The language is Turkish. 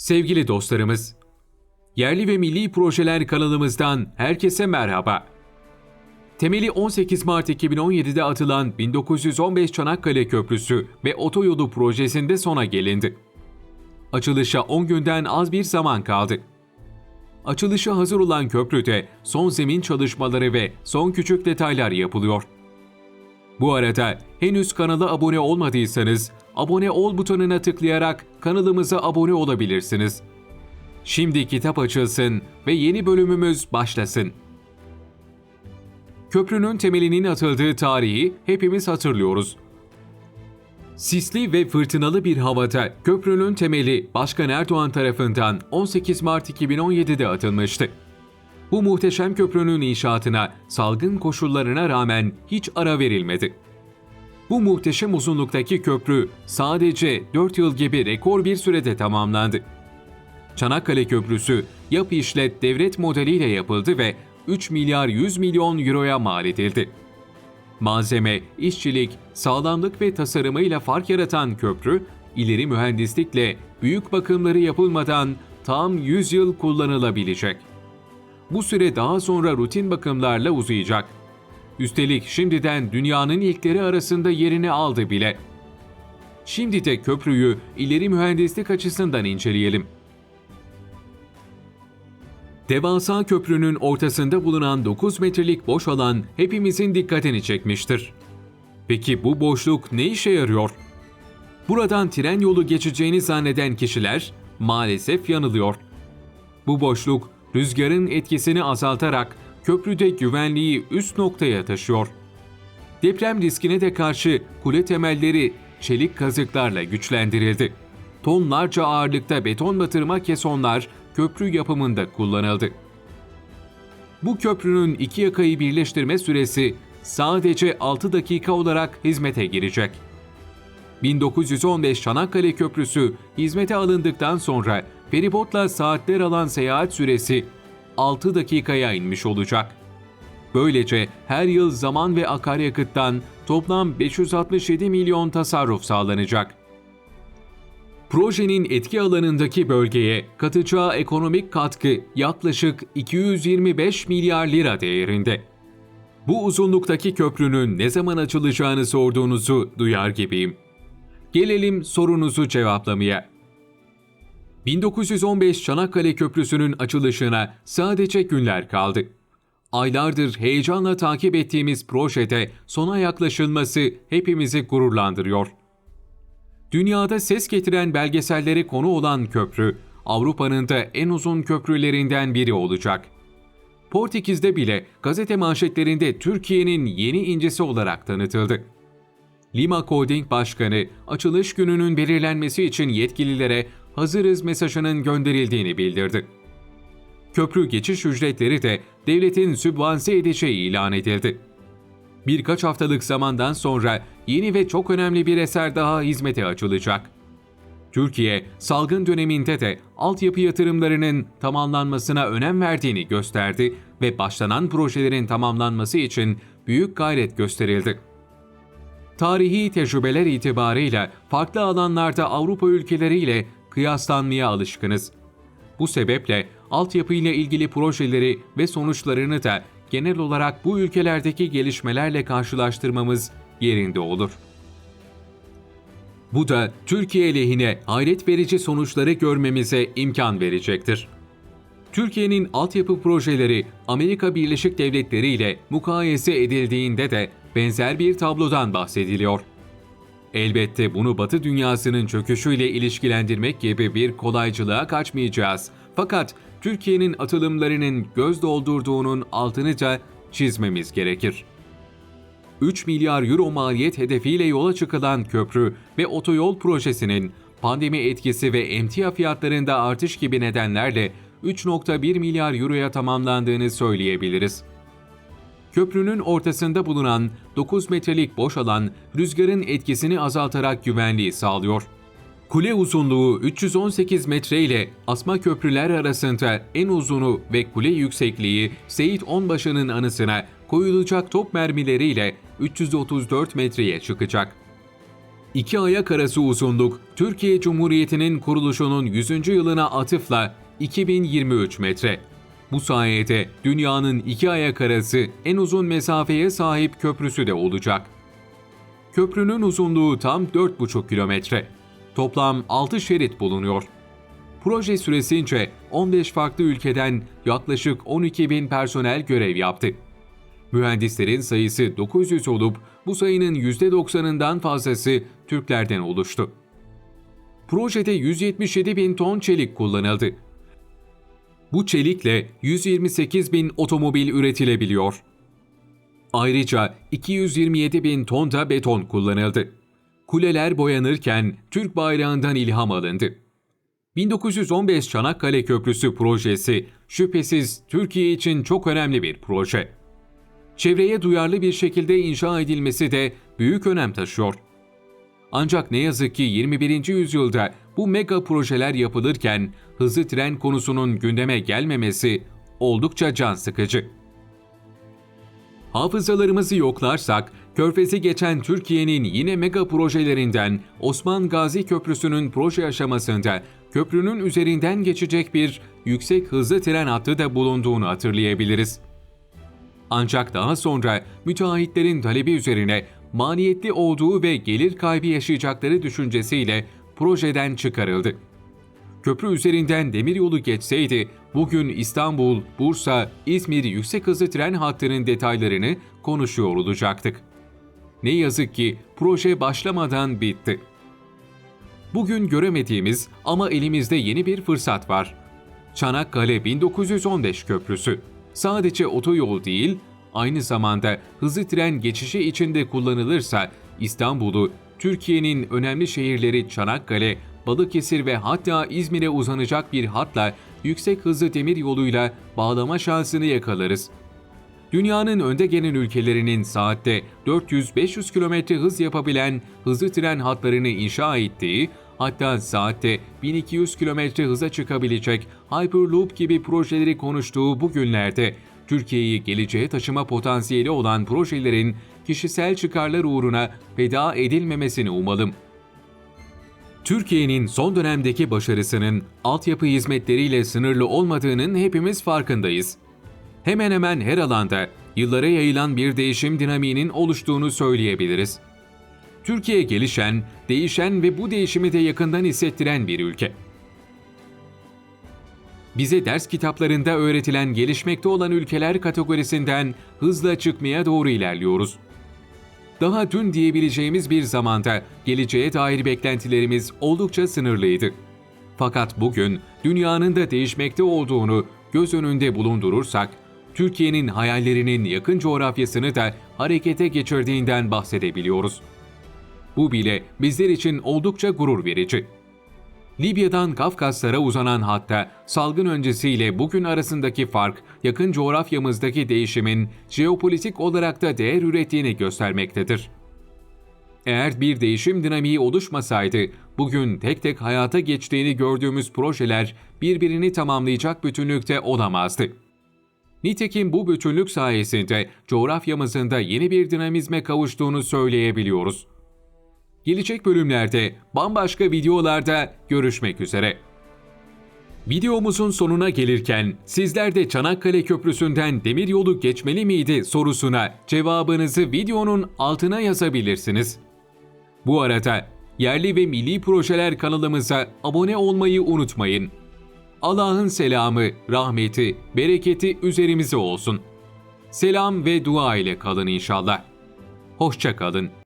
Sevgili dostlarımız, yerli ve milli projeler kanalımızdan herkese merhaba. Temeli 18 Mart 2017'de atılan 1915 Çanakkale Köprüsü ve otoyolu projesinde sona gelindi. Açılışa 10 günden az bir zaman kaldı. Açılışa hazır olan köprüde son zemin çalışmaları ve son küçük detaylar yapılıyor. Bu arada henüz kanala abone olmadıysanız abone ol butonuna tıklayarak kanalımıza abone olabilirsiniz. Şimdi kitap açılsın ve yeni bölümümüz başlasın. Köprünün temelinin atıldığı tarihi hepimiz hatırlıyoruz. Sisli ve fırtınalı bir havada köprünün temeli Başkan Erdoğan tarafından 18 Mart 2017'de atılmıştı. Bu muhteşem köprünün inşaatına salgın koşullarına rağmen hiç ara verilmedi. Bu muhteşem uzunluktaki köprü sadece 4 yıl gibi rekor bir sürede tamamlandı. Çanakkale Köprüsü yap işlet devlet modeliyle yapıldı ve 3 milyar 100 milyon euroya mal edildi. Malzeme, işçilik, sağlamlık ve tasarımıyla fark yaratan köprü, ileri mühendislikle büyük bakımları yapılmadan tam 100 yıl kullanılabilecek. Bu süre daha sonra rutin bakımlarla uzayacak. Üstelik şimdiden dünyanın ilkleri arasında yerini aldı bile. Şimdi de köprüyü ileri mühendislik açısından inceleyelim. Devasa köprünün ortasında bulunan 9 metrelik boş alan hepimizin dikkatini çekmiştir. Peki bu boşluk ne işe yarıyor? Buradan tren yolu geçeceğini zanneden kişiler maalesef yanılıyor. Bu boşluk rüzgarın etkisini azaltarak köprüde güvenliği üst noktaya taşıyor. Deprem riskine de karşı kule temelleri çelik kazıklarla güçlendirildi. Tonlarca ağırlıkta beton batırma kesonlar köprü yapımında kullanıldı. Bu köprünün iki yakayı birleştirme süresi sadece 6 dakika olarak hizmete girecek. 1915 Çanakkale Köprüsü hizmete alındıktan sonra feribotla saatler alan seyahat süresi 6 dakikaya inmiş olacak. Böylece her yıl zaman ve akaryakıttan toplam 567 milyon tasarruf sağlanacak. Projenin etki alanındaki bölgeye katacağı ekonomik katkı yaklaşık 225 milyar lira değerinde. Bu uzunluktaki köprünün ne zaman açılacağını sorduğunuzu duyar gibiyim. Gelelim sorunuzu cevaplamaya. 1915 Çanakkale Köprüsü'nün açılışına sadece günler kaldı. Aylardır heyecanla takip ettiğimiz projede sona yaklaşılması hepimizi gururlandırıyor. Dünyada ses getiren belgesellere konu olan köprü, Avrupa'nın da en uzun köprülerinden biri olacak. Portekiz'de bile gazete manşetlerinde Türkiye'nin yeni incisi olarak tanıtıldı. Lima Holding Başkanı açılış gününün belirlenmesi için yetkililere hazırız mesajının gönderildiğini bildirdi. Köprü geçiş ücretleri de devletin sübvanse edeceği ilan edildi. Birkaç haftalık zamandan sonra yeni ve çok önemli bir eser daha hizmete açılacak. Türkiye, salgın döneminde de altyapı yatırımlarının tamamlanmasına önem verdiğini gösterdi ve başlanan projelerin tamamlanması için büyük gayret gösterildi. Tarihi tecrübeler itibarıyla farklı alanlarda Avrupa ülkeleriyle kıyaslanmaya alışkınız. Bu sebeple altyapı ile ilgili projeleri ve sonuçlarını da genel olarak bu ülkelerdeki gelişmelerle karşılaştırmamız yerinde olur. Bu da Türkiye lehine hayret verici sonuçları görmemize imkan verecektir. Türkiye'nin altyapı projeleri Amerika Birleşik Devletleri ile mukayese edildiğinde de benzer bir tablodan bahsediliyor. Elbette bunu Batı dünyasının çöküşüyle ilişkilendirmek gibi bir kolaycılığa kaçmayacağız. Fakat Türkiye'nin atılımlarının göz doldurduğunun altını da çizmemiz gerekir. 3 milyar euro maliyet hedefiyle yola çıkılan köprü ve otoyol projesinin pandemi etkisi ve emtia fiyatlarında artış gibi nedenlerle 3.1 milyar euroya tamamlandığını söyleyebiliriz. Köprünün ortasında bulunan 9 metrelik boş alan rüzgarın etkisini azaltarak güvenliği sağlıyor. Kule uzunluğu 318 metre ile asma köprüler arasında en uzunu ve kule yüksekliği Seyit Onbaşı'nın anısına koyulacak top mermileriyle 334 metreye çıkacak. İki ayak arası uzunluk, Türkiye Cumhuriyeti'nin kuruluşunun 100. yılına atıfla 2023 metre. Bu sayede dünyanın iki ayak arası en uzun mesafeye sahip köprüsü de olacak. Köprünün uzunluğu tam 4,5 kilometre. Toplam 6 şerit bulunuyor. Proje süresince 15 farklı ülkeden yaklaşık 12 bin personel görev yaptı. Mühendislerin sayısı 900 olup bu sayının %90'ından fazlası Türklerden oluştu. Projede 177 bin ton çelik kullanıldı. Bu çelikle 128 bin otomobil üretilebiliyor. Ayrıca 227 bin ton da beton kullanıldı. Kuleler boyanırken Türk bayrağından ilham alındı. 1915 Çanakkale Köprüsü projesi şüphesiz Türkiye için çok önemli bir proje. Çevreye duyarlı bir şekilde inşa edilmesi de büyük önem taşıyor. Ancak ne yazık ki 21. yüzyılda bu mega projeler yapılırken hızlı tren konusunun gündeme gelmemesi oldukça can sıkıcı. Hafızalarımızı yoklarsak, Körfez'i geçen Türkiye'nin yine mega projelerinden Osman Gazi Köprüsü'nün proje aşamasında köprünün üzerinden geçecek bir yüksek hızlı tren hattı da bulunduğunu hatırlayabiliriz. Ancak daha sonra müteahhitlerin talebi üzerine maliyetli olduğu ve gelir kaybı yaşayacakları düşüncesiyle projeden çıkarıldı. Köprü üzerinden demiryolu geçseydi bugün İstanbul, Bursa, İzmir yüksek hızlı tren hattının detaylarını konuşuyor olacaktık. Ne yazık ki proje başlamadan bitti. Bugün göremediğimiz ama elimizde yeni bir fırsat var. Çanakkale 1915 Köprüsü. Sadece otoyol değil, aynı zamanda hızlı tren geçişi içinde kullanılırsa İstanbul'u, Türkiye'nin önemli şehirleri Çanakkale, Balıkesir ve hatta İzmir'e uzanacak bir hatla yüksek hızlı demir yoluyla bağlama şansını yakalarız. Dünyanın önde gelen ülkelerinin saatte 400-500 km hız yapabilen hızlı tren hatlarını inşa ettiği, hatta saatte 1200 km hıza çıkabilecek Hyperloop gibi projeleri konuştuğu bu günlerde Türkiye'yi geleceğe taşıma potansiyeli olan projelerin kişisel çıkarlar uğruna feda edilmemesini umalım. Türkiye'nin son dönemdeki başarısının altyapı hizmetleriyle sınırlı olmadığının hepimiz farkındayız. Hemen hemen her alanda yıllara yayılan bir değişim dinamiğinin oluştuğunu söyleyebiliriz. Türkiye gelişen, değişen ve bu değişimi de yakından hissettiren bir ülke. Bize ders kitaplarında öğretilen gelişmekte olan ülkeler kategorisinden hızla çıkmaya doğru ilerliyoruz. Daha dün diyebileceğimiz bir zamanda geleceğe dair beklentilerimiz oldukça sınırlıydı. Fakat bugün dünyanın da değişmekte olduğunu göz önünde bulundurursak, Türkiye'nin hayallerinin yakın coğrafyasını da harekete geçirdiğinden bahsedebiliyoruz. Bu bile bizler için oldukça gurur verici. Libya'dan Kafkaslara uzanan hatta salgın öncesiyle bugün arasındaki fark yakın coğrafyamızdaki değişimin jeopolitik olarak da değer ürettiğini göstermektedir. Eğer bir değişim dinamiği oluşmasaydı, bugün tek tek hayata geçtiğini gördüğümüz projeler birbirini tamamlayacak bütünlükte olamazdı. Nitekim bu bütünlük sayesinde coğrafyamızın da yeni bir dinamizme kavuştuğunu söyleyebiliyoruz. Gelecek bölümlerde bambaşka videolarda görüşmek üzere. Videomuzun sonuna gelirken sizler de Çanakkale Köprüsü'nden demiryolu geçmeli miydi sorusuna cevabınızı videonun altına yazabilirsiniz. Bu arada yerli ve milli projeler kanalımıza abone olmayı unutmayın. Allah'ın selamı, rahmeti, bereketi üzerimize olsun. Selam ve dua ile kalın inşallah. Hoşça kalın.